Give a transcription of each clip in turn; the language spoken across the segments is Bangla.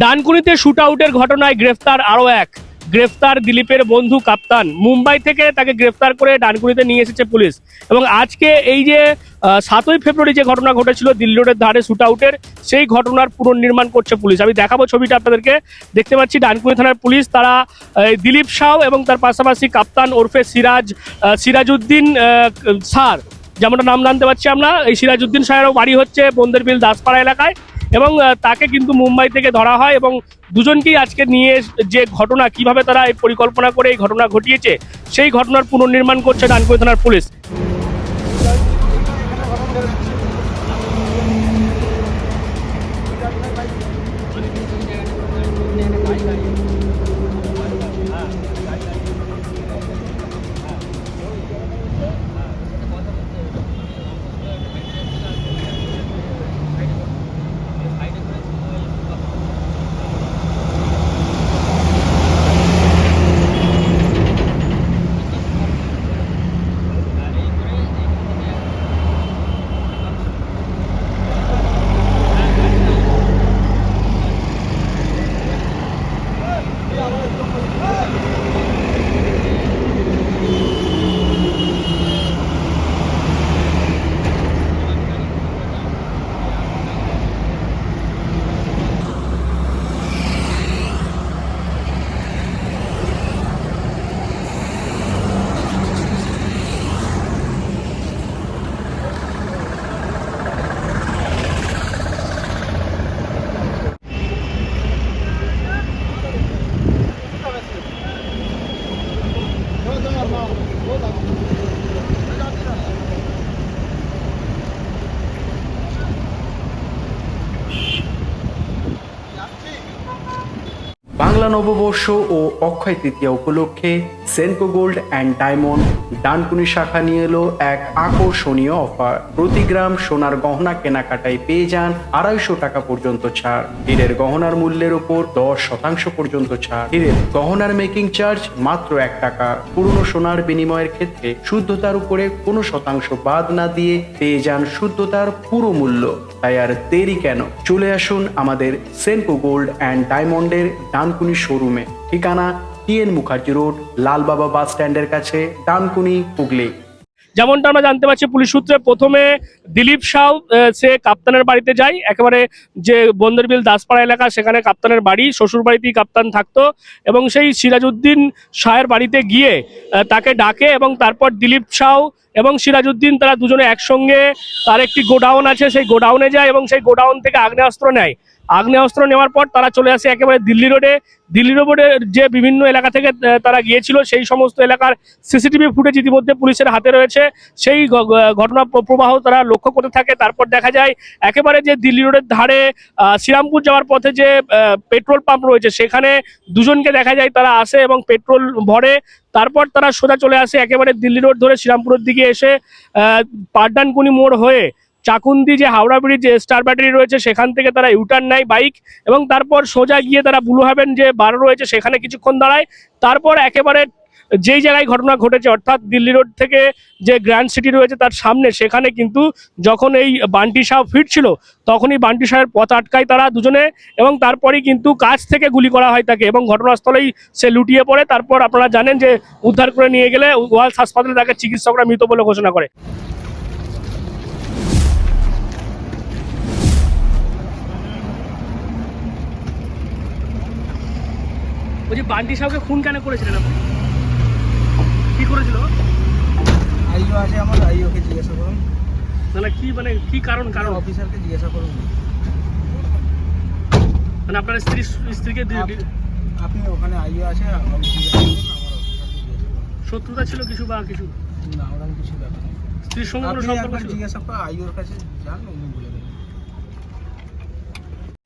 ডানকুনিতে শুট আউটের ঘটনায় গ্রেফতার আরও এক। গ্রেফতার দিলীপের বন্ধু কাপ্তান। মুম্বাই থেকে তাকে গ্রেফতার করে ডানকুনিতে নিয়ে এসেছে পুলিশ। এবং আজকে এই যে সাতই ফেব্রুয়ারি যে ঘটনা ঘটেছিল দিল্লি রোডের ধারে শুট আউটের সেই ঘটনার পুনর্নির্মাণ করছে পুলিশ। আমি দেখাবো ছবিটা আপনাদেরকে। দেখতে পাচ্ছি ডানকুনি থানার পুলিশ। তারা দিলীপ সাউ এবং তার পাশাপাশি কাপ্তান ওরফে সিরাজ সিরাজউদ্দিন স্যার। যেমনটা নাম জানতে পারছি আমরা, এই সিরাজউদ্দিন সাহেরও বাড়ি হচ্ছে বন্দেরবিল দাসপাড়া এলাকায়। এবং তাকে কিন্তু মুম্বাই থেকে ধরা হয় এবং দুজনকেই আজকে নিয়ে যে ঘটনা, কীভাবে তারা এই পরিকল্পনা করে এই ঘটনা ঘটিয়েছে, সেই ঘটনার পুনর্নির্মাণ করছে ডানকুনি থানার পুলিশ। নববর্ষ ও অক্ষয় তৃতীয়া উপলক্ষে Senco gold and diamond Dankuni শাখা নিয়ে এলো এক আকর্ষণীয় অফার প্রতি গ্রাম সোনার গহনা কেনাকাটায় পেয়ে যান আড়াইশো টাকা পর্যন্ত ছাড়। হীরের গহনার মূল্যের ওপর দশ শতাংশ পর্যন্ত ছাড়। হীরের গহনার মেকিং চার্জ মাত্র এক টাকা। পুরনো সোনার বিনিময়ের ক্ষেত্রে শুদ্ধতার উপরে কোনো শতাংশ বাদ না দিয়ে পেয়ে যান শুদ্ধতার পুরো মূল্য। তাই আর দেরি কেন? চলে আসুন আমাদের সেনকো গোল্ড অ্যান্ড ডায়মন্ডের ডানকুনি শোরুমে ঠিকানা T N Mukherjee road Lalbaba bus স্ট্যান্ডের কাছে, ডানকুনি হুগলি। যেমনটা আমরা জানতে পারছি পুলিশ সূত্রে প্রথমে দিলীপ সাউ সে কাপ্তানের বাড়িতে যায়। একেবারে যে বন্দরবিল দাসপাড়া এলাকা, সেখানে কাপ্তানের বাড়ি শ্বশুর বাড়িতেই কাপ্তান থাকতো এবং সেই সিরাজউদ্দিন শাহের বাড়িতে গিয়ে তাকে ডাকে এবং তারপর দিলীপ সাউ এবং সিরাজউদ্দিন তারা দুজনে একসঙ্গে, তার একটি গোডাউন আছে, সেই গোডাউনে যায় এবং সেই গোডাউন থেকে আগ্নেয়াস্ত্র নেয়। আগ্নেয়াস্ত্র নেওয়ার পর তারা চলে আসে একেবারে দিল্লি রোডে। দিল্লি রোডে যে বিভিন্ন এলাকা থেকে তারা গিয়েছিল, সেই সমস্ত এলাকার সিসিটিভি ফুটেজ ইতিমধ্যে পুলিশের হাতে রয়েছে। সেই ঘটনা প্র- প্রবাহ তারা লক্ষ্য করতে থাকে তারপর দেখা যায় একেবারে যে দিল্লি রোডের ধারে শ্রীরামপুর যাওয়ার পথে যে পেট্রোল পাম্প রয়েছে সেখানে দুজনকে দেখা যায় তারা আসে এবং পেট্রোল ভরে তারপর তারা সোজা চলে আসে একেবারে দিল্লি রোড ধরে শ্রীরামপুরের দিকে এসে আহ, পাড্ডানকুনি মোড় হয়ে চাকুন্দি যে হাওড়া ব্রিজ স্টার ব্যাটারি রয়েছে সেখান থেকে তারা ইউটার্ন নেয় বাইক এবং তারপর সোজা গিয়ে তারা ব্লু হ্যাভেন যে বার রয়েছে সেখানে কিছুক্ষণ দাঁড়ায় তারপর একেবারে যেই জায়গায় ঘটনা ঘটেছে, অর্থাৎ দিল্লি রোড থেকে যে গ্র্যান্ড সিটি রয়েছে তার সামনে, সেখানে কিন্তু যখন এই বান্টি শাহ ফিরছিল, তখনই বান্টি শাহের পথ আটকায় তারা দুজনে এবং তারপরেই কিন্তু কাছ থেকে গুলি করা হয় তাকে এবং ঘটনাস্থলেই সে লুটিয়ে পড়ে। তারপর আপনারা জানেন যে উদ্ধার করে নিয়ে গেলে ওয়ালস হাসপাতালে তাকে চিকিৎসকরা মৃত বলে ঘোষণা করে। বলছি, বান্টি সাহকে খুন কেন করেছিলেন আপনি? কি করেছিল? আইও আছে আমার আইওকে জিজ্ঞাসা করুন। মানে কি মানে কি কারণ কারণ? অফিসারকে জিজ্ঞাসা করুন। মানে আপনার স্ত্রী স্ত্রীকে আপনি ওখানে আইও আছে শত্রুতা ছিল কিছু বা কিছু? না ওরকম কিছু ব্যাপার স্ত্রীর সঙ্গে কোনো সম্পর্ক জিজ্ঞাসা করে আইওর কাছে যান উনি বলে দেবেন।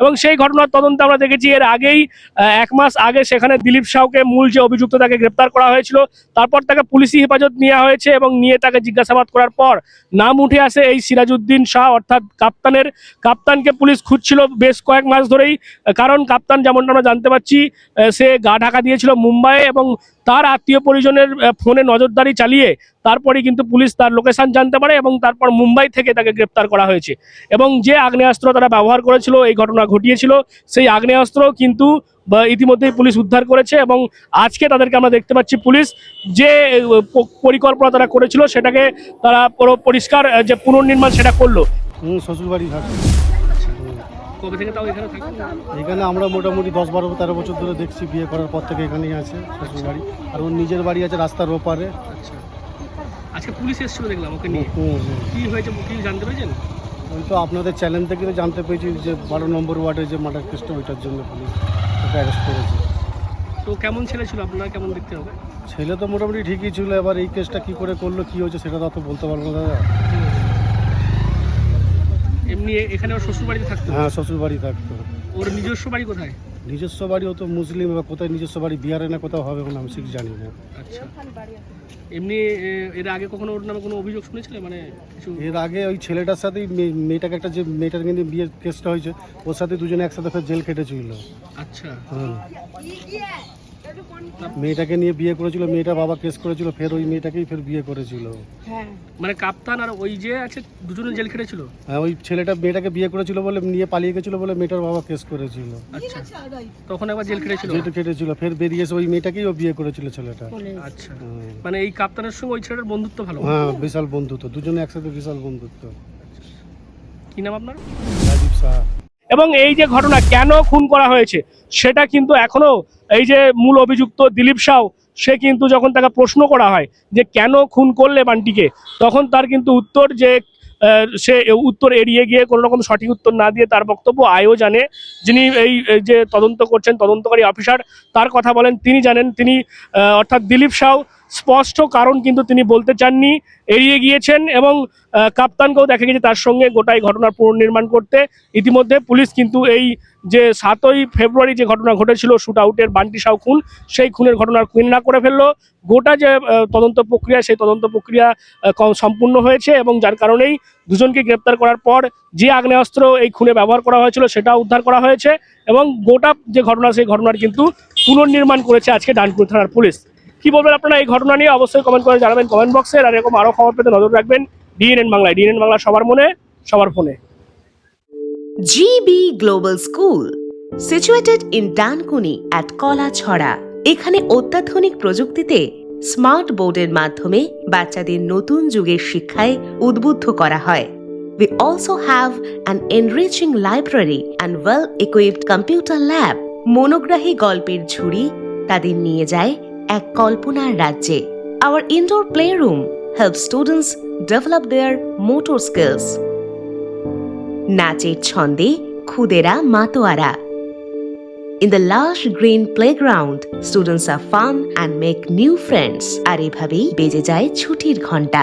এবং সেই ঘটনার তদন্তে আমরা দেখেছি এর আগেই এক মাস আগে সেখানে দিলীপ সাউকে মূল যে অভিযুক্ত তাকে গ্রেপ্তার করা হয়েছিল, তারপর তাকে পুলিশি হেফাজত নেওয়া হয়েছে এবং নিয়ে তাকে জিজ্ঞাসাবাদ করার পর নাম উঠে আসে এই সিরাজউদ্দিন শাহ, অর্থাৎ কাপ্তানের। কাপ্তানকে পুলিশ খুঁজছিল বেশ কয়েক মাস ধরেই, কারণ কাপ্তান যেমনটা আমরা জানতে পারছি সে গা ঢাকা দিয়েছিল মুম্বাইয়ে এবং তার আত্মীয় পরিজনের ফোনে নজরদারি চালিয়ে তারপরে কিন্তু পুলিশ তার লোকেশান জানতে পারে এবং তারপর মুম্বাই থেকে তাকে গ্রেপ্তার করা হয়েছে। এবং যে আগ্নেয়াস্ত্র তারা ব্যবহার করেছিল, এই ঘটনা ঘটিয়েছিল, সেই আগ্নেয়াস্ত্র কিন্তু ইতিমধ্যেই পুলিশ উদ্ধার করেছে এবং আজকে তাদেরকে আমরা দেখতে পাচ্ছি পুলিশ যে পরিকল্পনা তারা করেছিল, সেটাকে তারা পুরো পরিষ্কার যে পুনর্নির্মাণ সেটা করল। শ্বশুরবাড়ি কবে থেকে তাও এখানে থাকবে এখানে আমরা মোটামুটি দশ বারো তেরো বছর ধরে দেখছি বিয়ে করার পর থেকে এখানেই আছে শ্বশুর বাড়ি। আর ওর নিজের বাড়ি আছে রাস্তার ওপারে। আচ্ছা। আজকে পুলিশ এসেছিল দেখলাম ওকে নিয়ে। কি হয়েছে কি জানতে পেরেছেন? ওই তো আপনাদের চ্যানেল থেকে তো জানতে পেরেছি যে বারো নম্বর ওয়ার্ডের যে মার্ডার কেসটা ওইটার জন্য পুলিশ ওকে অ্যারেস্ট করেছে। তো কেমন ছেলে ছিল? আপনারা কেমন দেখতে হবে? ছেলে তো মোটামুটি ঠিকই ছিল এবার এই কেসটা কি করে করল কি হয়েছে সেটা তো অত বলতে পারব না দাদা। এমনি এখানে ওর শ্বশুর বাড়িতে থাকতো? হ্যাঁ শ্বশুরবাড়ি থাকতো। ওর নিজস্ব বাড়ি কোথায়? নিজস্ব বাড়ি ও তো মুসলিম এবার কোথায় নিজস্ব বাড়ি বিহারে না কোথাও হবে কোনো আমি ঠিক জানি না। আচ্ছা। এমনি এর আগে কখনো ওর নামে কোনো অভিযোগ শুনেছিলে? মানে কিছু এর আগে ওই ছেলেটার সাথেই মেয়ে- মেয়েটাকে একটা যে মেয়েটাকে নিয়ে বিয়ের কেসটা হয়েছে ওর সাথে দুজনে একসাথে ফের জেল কেটেছিল আচ্ছা। হুম মেয়েটাকে নিয়ে বিয়ে করেছিল মেয়েটার বাবা কেস করেছিল ফের ওই মেয়েটাকেই ফের বিয়ে করেছিল। মানে কাপ্তান আর ওই যে আছে দুজনে জেল খেটেছিল? হ্যাঁ ওই ছেলেটা মেয়েটাকে বিয়ে করেছিল বলে নিয়ে পালিয়ে গেছিল বলে মেয়েটার বাবা কেস করেছিল। আচ্ছা। তখন একবার জেল খেটেছিল? যেটা কেটেছিল ফের বেরিয়ে এসে ওই মেয়েটাকেই ও বিয়ে করেছিল ছেলেটা। আচ্ছা। মানে এই কাপ্তানের সঙ্গে ওই ছেলেটার বন্ধুত্ব ভালো? হ্যাঁ বিশাল বন্ধুত্ব দুজনে একসাথে বিশাল বন্ধুত্ব। কি নাম আপনার? রাজীব সাহা। এবং এই যে ঘটনা কেন খুন করা হয়েছে, সেটা কিন্তু এখনও এই যে মূল অভিযুক্ত দিলীপ সাউ, সে কিন্তু যখন তাকে প্রশ্ন করা হয় যে কেন খুন করলে বান্টিকে, তখন তার কিন্তু উত্তর যে সে উত্তর এড়িয়ে গিয়ে কোনো রকম সঠিক উত্তর না দিয়ে তার বক্তব্য আয়ও জানে। যিনি এই এই যে তদন্ত করছেন তদন্তকারী অফিসার, তার কথা বলেন, তিনি জানেন, তিনি অর্থাৎ দিলীপ সাউ স্পষ্ট কারণ কিন্তু তিনি বলতে চাননি। এড়িয়ে গিয়েছেন এবং কাপ্তানকেও দেখা গেছে তার সঙ্গে গোটাই ঘটনার পুনর্নির্মাণ করতে। ইতিমধ্যে পুলিশ কিন্তু এই যে সাতই ফেব্রুয়ারি যে ঘটনা ঘটেছিল শুট আউটের বান্টি সাউ খুন, সেই খুনের ঘটনার খুন করে ফেলল। গোটা যে তদন্ত প্রক্রিয়া, সেই তদন্ত প্রক্রিয়া সম্পূর্ণ হয়েছে এবং যার কারণেই দুজনকে গ্রেপ্তার করার পর যে আগ্নেয়াস্ত্র এই খুনে ব্যবহার করা হয়েছিল সেটা উদ্ধার করা হয়েছে এবং গোটা যে ঘটনা, সেই ঘটনার কিন্তু পুনর্নির্মাণ করেছে আজকে ডানকুনি থানার পুলিশ। কি বলবেন আপনারা এই ঘটনা নিয়ে অবশ্যই কমেন্ট করে জানাবেন কমেন্ট বক্সে আর এরকম আরও খবর পেতে নজর রাখবেন ডিএনএন বাংলায় ডিএনএন বাংলা সবার মনে সবার ফোনে GB Global School, situated in Dankuni at Kolachhara. এখানে অত্যাধুনিক প্রযুক্তিতে স্মার্ট বোর্ডের মাধ্যমে বাচ্চাদের নতুন যুগের শিক্ষায় উদ্বুদ্ধ করা হয় We also have an enriching library and well-equipped computer lab. মনোগ্রাহী গল্পের ঝুড়ি তাদের নিয়ে যায় এক কল্পনার রাজ্যে Our indoor playroom help students develop their motor skills নাচের ছন্দে খুদেরা মাতোয়ারা In the lush green playground, students have fun and make new friends. আর এভাবেই বেজে যায় ছুটির ঘণ্টা